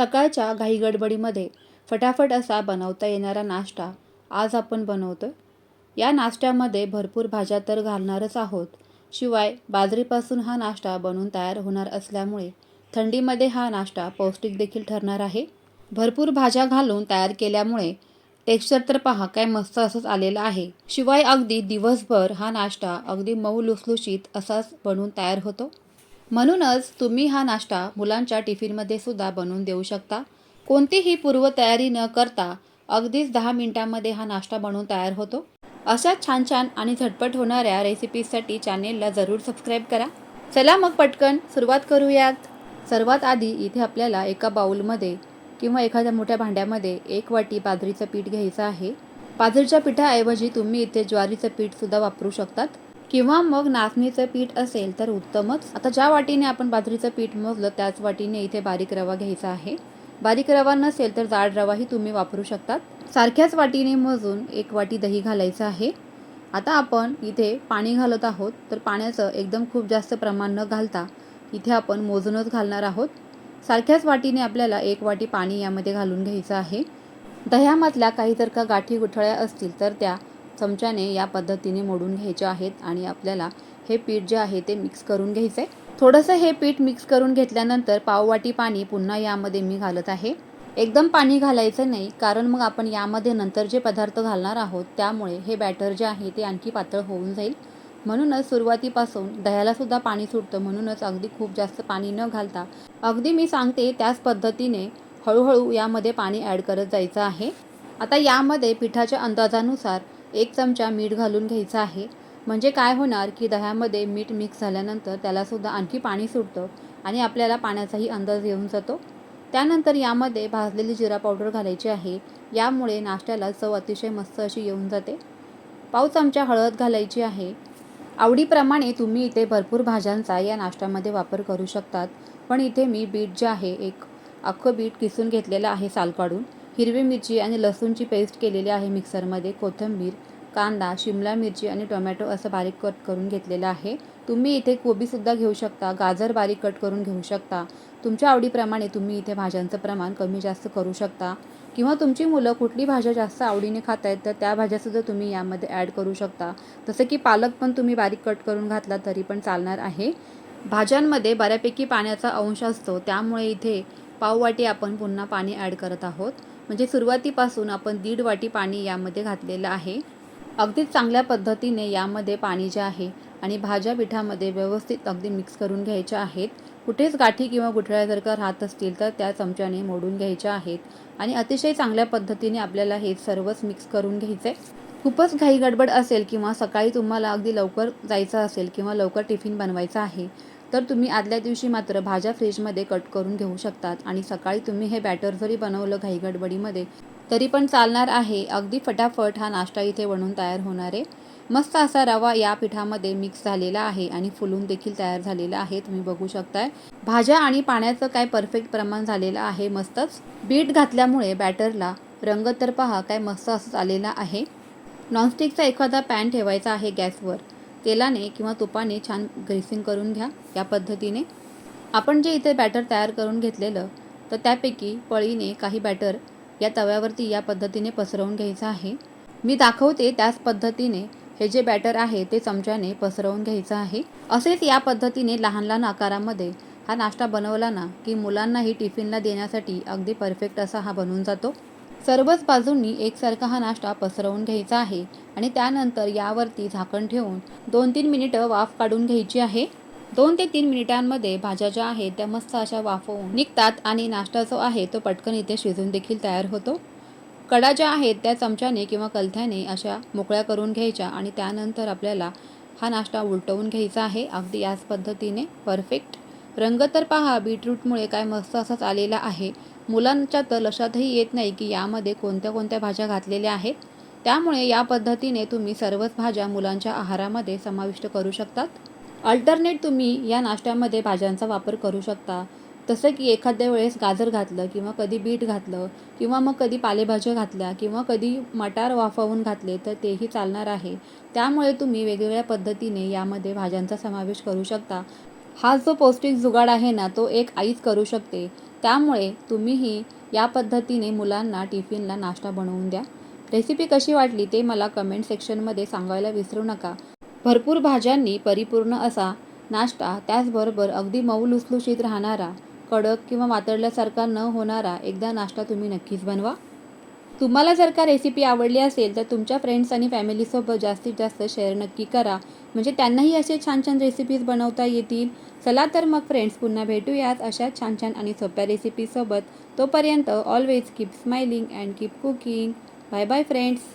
सकाळच्या घाईगडबडीमध्ये फटाफट असा बनवता येणारा नाश्ता आज आपण बनवतो या नाश्त्यामध्ये भरपूर भाज्या तर घालणारच आहोत. शिवाय बाजरीपासून हा नाश्ता बनून तयार होणार असल्यामुळे थंडीमध्ये हा नाश्ता पौष्टिक देखील ठरणार आहे. भरपूर भाज्या घालून तयार केल्यामुळे टेक्स्चर तर पहा काय मस्त असंच आलेलं आहे. शिवाय अगदी दिवसभर हा नाश्ता अगदी मऊ लुसलुशीत असाच बनून तयार होतो. म्हणूनच तुम्ही हा नाश्ता मुलांच्या टिफिनमध्ये सुद्धा बनवून देऊ शकता. कोणतीही पूर्वतयारी न करता अगदीच दहा मिनिटांमध्ये हा नाश्ता बनवून तयार होतो. अशाच छान छान आणि झटपट होणाऱ्या रेसिपीजसाठी चॅनेलला जरूर सबस्क्राईब करा. चला मग पटकन सुरुवात करूयात. सर्वात आधी इथे आपल्याला एका बाऊलमध्ये किंवा एखाद्या मोठ्या भांड्यामध्ये एक वाटी बाजरीचं पीठ घ्यायचं आहे. बाजरीच्या पिठाऐवजी तुम्ही इथे ज्वारीचं पीठसुद्धा वापरू शकतात. किंवा मग नाचणीचं पीठ असेल तर उत्तमच. आता ज्या वाटीने आपण बाजरीचं पीठ मोजलं त्याच वाटीने इथे बारीक रवा घ्यायचा आहे. बारीक रवा नसेल तर जाड रवाही तुम्ही वापरू शकतात. सारख्याच वाटीने मोजून एक वाटी दही घालायचं आहे. आता आपण इथे पाणी घालत आहोत तर पाण्याचं एकदम खूप जास्त प्रमाण न घालता इथे आपण मोजूनच घालणार आहोत. सारख्याच वाटीने आपल्याला एक वाटी पाणी यामध्ये घालून घ्यायचं आहे. दह्यामधल्या काही जर का गाठी गुठळ्या असतील तर त्या चमच्याने या पद्धतीने मोडून घ्यायचे आहेत आणि आपल्याला हे पीठ जे आहे ते मिक्स करून घ्यायचं आहे थोडंसं हे पीठ मिक्स करून घेतल्यानंतर पाववाटी पाणी पुन्हा यामध्ये मी घालत आहे. एकदम पाणी घालायचं नाही कारण मग आपण यामध्ये नंतर जे पदार्थ घालणार आहोत त्यामुळे हे बॅटर जे आहे ते आणखी पातळ होऊन जाईल. म्हणूनच सुरुवातीपासून दह्याला सुद्धा पाणी सुटतं म्हणूनच अगदी खूप जास्त पाणी न घालता. अगदी मी सांगते त्याच पद्धतीने हळूहळू यामध्ये पाणी ॲड करत जायचं आहे. आता यामध्ये पिठाच्या अंदाजानुसार एक चमचा मीठ घालून घ्यायचं आहे. म्हणजे काय होणार की दह्यामध्ये मीठ मिक्स झाल्यानंतर त्यालासुद्धा आणखी पाणी सुटतं आणि आपल्याला पाण्याचाही अंदाज येऊन जातो. त्यानंतर यामध्ये भाजलेली जिरा पावडर घालायची आहे. यामुळे नाश्त्याला चव अतिशय मस्त अशी येऊन जाते. पाव चमचा हळद घालायची आहे. आवडीप्रमाणे तुम्ही इथे भरपूर भाज्यांचा या नाश्त्यामध्ये वापर करू शकतात. पण इथे मी बीट जे आहे एक अख्खं बीट किसून घेतलेलं आहे साल काढून हिरवी मिरची आणि लसूणची पेस्ट केलेली आहे मिक्सरमध्ये. कोथिंबीर कांदा शिमला मिरची आणि टोमॅटो असं बारीक कट करून घेतलेलं आहे. तुम्ही इथे कोबीसुद्धा घेऊ शकता गाजर बारीक कट करून घेऊ शकता. तुमच्या आवडीप्रमाणे तुम्ही इथे भाज्यांचं प्रमाण कमी जास्त करू शकता. किंवा तुमची मुलं कुठली भाज्या जास्त आवडीने खात आहेत तर त्या भाज्यासुद्धा तुम्ही यामध्ये ॲड करू शकता. जसं की पालक पण तुम्ही बारीक कट करून घातला तरी पण चालणार आहे. भाज्यांमध्ये बऱ्यापैकी पाण्याचा अंश असतो त्यामुळे इथे पाववाटी आपण पुन्हा पाणी ॲड करत आहोत. म्हणजे सुरुवातीपासून आपण दीड वाटी पाणी यामध्ये घातलेलं आहे. अगदीच चांगल्या पद्धतीने यामध्ये पाणी जे आहे आणि भाज्या पिठामध्ये व्यवस्थित अगदी मिक्स करून घ्यायच्या आहेत. कुठेच गाठी किंवा गुठळ्या जर का राहत असतील तर त्या चमच्याने मोडून घ्यायच्या आहेत. आणि अतिशय चांगल्या पद्धतीने आपल्याला हे सर्वच मिक्स करून घ्यायचं आहे खूपच घाई गडबड असेल किंवा सकाळी तुम्हाला अगदी लवकर जायचं असेल किंवा लवकर टिफिन बनवायचा आहे तर तुम्ही आदल्या दिवशी मात्र भाज्या फ्रीजमध्ये कट करून घेऊ शकतात आणि सकाळी तुम्ही हे बॅटर जरी बनवलं घाई गडबडीमध्ये तरी पण चालणार आहे. अगदी फटाफट हा नाश्ता इथे बनवून तयार होणार आहे. मस्त असा रवा या पिठामध्ये मिक्स झालेला आहे आणि फुलून देखील तयार झालेला आहे. तुम्ही बघू शकताय. भाज्या आणि पाण्याचं काय परफेक्ट प्रमाण झालेलं आहे मस्तच. बीट घातल्यामुळे बॅटरला रंग तर पहा काय मस्त असंच आलेला आहे. नॉनस्टिकचा एखादा पॅन ठेवायचा आहे गॅसवर. तेलाने किंवा तुपाने छान ग्रेसिंग करून घ्या या पद्धतीने. आपण जे इथे बॅटर तयार करून घेतलेलं तर त्यापैकी पळीने काही बॅटर या तव्यावरती या पद्धतीने पसरवून घ्यायचं आहे. मी दाखवते त्याच पद्धतीने हे जे बॅटर आहे ते चमच्याने पसरवून घ्यायचं आहे. असेच या पद्धतीने लहान लहान आकारामध्ये हा नाश्ता बनवला ना की मुलांनाही टिफिनला देण्यासाठी अगदी परफेक्ट असा हा बनून जातो. सर्वच बाजूंनी एकसारखा हा नाश्ता पसरवून घ्यायचा आहे आणि त्यानंतर यावरती झाकण ठेवून दोन तीन मिनिटं वाफ काढून घ्यायची आहे. दोन ते तीन मिनिटांमध्ये भाज्या ज्या आहेत त्या मस्त अशा वाफवून निघतात आणि नाश्ता जो आहे तो पटकन इथे शिजून देखील तयार होतो. कडा ज्या आहेत त्या चमच्याने किंवा कलथ्याने अशा मोकळ्या करून घ्यायच्या आणि त्यानंतर आपल्याला हा नाश्ता उलटवून घ्यायचा आहे. अगदी याच पद्धतीने. परफेक्ट. रंग तर पहा बीटरूटमुळे काय मस्त असाच आलेला आहे. मुलांच्या तर लक्षातही येत नाही की यामध्ये कोणत्या कोणत्या भाज्या घातलेल्या आहेत. त्यामुळे या पद्धतीने तुम्ही सर्वच भाज्या मुलांच्या आहारामध्ये समाविष्ट करू शकतात. अल्टरनेट तुम्ही या नाश्त्यामध्ये भाज्यांचा वापर करू शकता. तसं की एखाद्या वेळेस गाजर घातलं किंवा कधी बीट घातलं किंवा मग कधी पालेभाज्या घातल्या किंवा कधी मटार वाफवून घातले तर तेही चालणार आहे. त्यामुळे तुम्ही वेगवेगळ्या पद्धतीने यामध्ये भाज्यांचा समावेश करू शकता. हा जो पौष्टिक जुगाड आहे ना तो एक आईच करू शकते. त्यामुळे तुम्हीही या पद्धतीने मुलांना टिफिनला नाश्ता बनवून द्या. रेसिपी कशी वाटली ते मला कमेंट सेक्शनमध्ये सांगायला विसरू नका. भरपूर भाज्यांनी परिपूर्ण असा नाश्ता त्याचबरोबर अगदी मऊ लुसलुशीत राहणारा कडक किंवा मातडल्यासारखा न होणारा एकदा नाश्ता तुम्ही नक्कीच बनवा. तुम्हाला जर का रेसिपी आवडली असेल तर तुमच्या फ्रेंड्स आणि फॅमिलीसोबत जास्तीत जास्त शेअर नक्की करा. म्हणजे त्यांनाही असे छान छान रेसिपीज बनवता येतील. चला तर मग फ्रेंड्स पुन्हा भेटूयात अशा छान छान आणि सोप्या रेसिपीसोबत तोपर्यंत always keep smiling and keep cooking bye bye friends